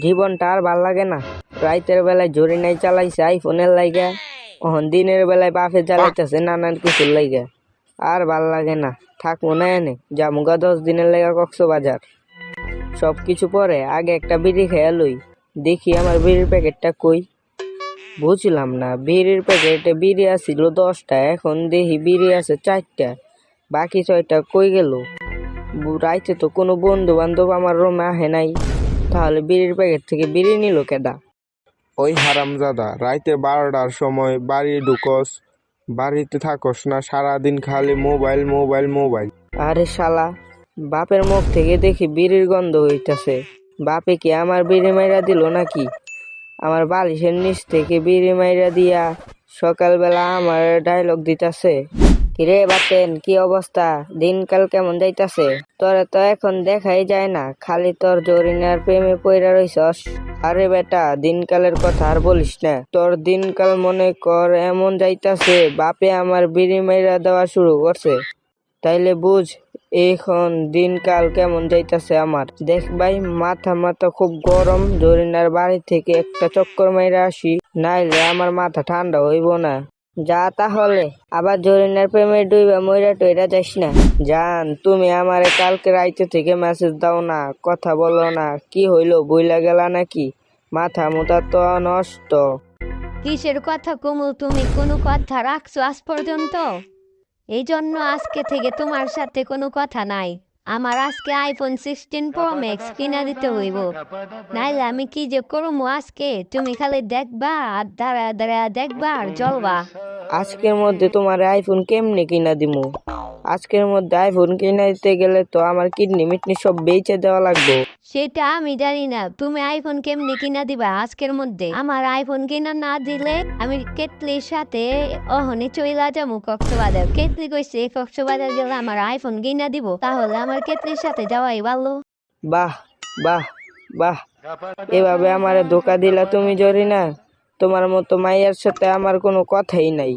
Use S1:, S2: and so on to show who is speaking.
S1: জীবনটা আর ভালো লাগে না। রাইতের বেলায় জরি নাই চালাইছে আইফোনের লাইগা। ওহন দিনের বেলায় বাপে চালাইতেছে নানান কিছুর লাইগা। আর ভালো লাগে না। থাক মনে এনে জামুগা দশ দিনের লেগা কক্সবাজার। সব কিছু পরে আগে একটা বিড়ি খেয়ে লই। দেখি আমার বিড়ির প্যাকেটটা কই। বুঝলাম না, বিড়ির প্যাকেটে বিড়ি আসছিল দশটা, এখন দেখি বিড়ি আছে চারটা। বাকি ছয়টা কই গেল? রাইতে তো কোনো বন্ধু বান্ধব আমার রুমে আহে নাই। তাহলে বিড়ির প্যাকেট থেকে বিড়ি নিল কেডা?
S2: ওই হারামজাদা রাইতে বারোটার সময় বাড়ি ঢুকস বাড়িতে থাকস না সারাদিন খালি মোবাইল মোবাইল মোবাইল।
S1: আরে শালা বাপের মুখ থেকে দেখি বিড়ির গন্ধ হইতাছে। বাপে কি আমার বিড়ি মাইরা দিল নাকি? আমার বালিশের নিচ থেকে বিড়ি মাইরা দিয়া সকালবেলা আমার ডায়লগ দিতাছে। কিরে বাতেন, কি অবস্থা? দিনকাল কেমন যাইতাছে? তোরে তো এখন দেখাই যায় না, খালি তোর জরিনার প্রেমে পইরা রইছস। আরে বেটা, দিনকালের কথা আর বলিস না। তোর দিনকাল মনে কর এমন যাইতাছে, বাপে আমার বিড়ি মাইরা দেওয়া শুরু করছে। তাইলে বুঝ, এখন দিনকাল কেমন যাইতাছে আমার। দেখ ভাই, মাথা মাথা খুব গরম, জরিনার বাড়ি থেকে একটা চক্কর মাইরা আসি, নাইলে আমার মাথা ঠান্ডা হইব না। যা তাহলে। আবার জরিনার প্রেমে ডুইবা মইরা টইরা যাস না। জান, তুমি আমারে কালকে রাইতে থেকে মেসেজ দাও না, কথা বলো না। কি হইল, বইলা গেলা নাকি? মাথা মুথা তো নষ্ট।
S3: কিসের কথা কুমু তুমি? কোনো কথা রাখছো আজ পর্যন্ত? এই জন্য আজকে থেকে তোমার সাথে কোনো কথা নাই। আমার আজকে আইফোন সিক্সটিন প্রো ম্যাক্স কিনা দিতে হইব। নাইলে আমি কি যে করব আজকে? তুমি খালি দেখবা আর দাঁড়া দাঁড়া দেখবা আর জলবা
S1: আজকের মধ্যে তোমার আইফোন কেমনে কিনা দিমু? আজকের মধ্যে আইফোন কিনা দিতে গেলে তো আমার কিডনি মিটনি সব বেচে দেওয়া লাগবে।
S3: সেটা আমি জানি না। তুমি আইফোন কেমনি কিনা দিবা আজকের মধ্যে? আমার আইফোন কিনা না দিলে আমি কেতলির সাথে অহনে চইলা যাব কক্সবাজার। কেতলি কইছে কক্সবাজার গেলে আমার আইফোন কিনা দিব। তাহলে আমার কেতলির সাথে যাওয়াই ভালো।
S1: বাহ বাহ বাহ। এভাবে আমারে ধোকা দিলা তুমি জরি না তোমার মতো মাইয়ার সাথে আমার কোনো কথাই নাই।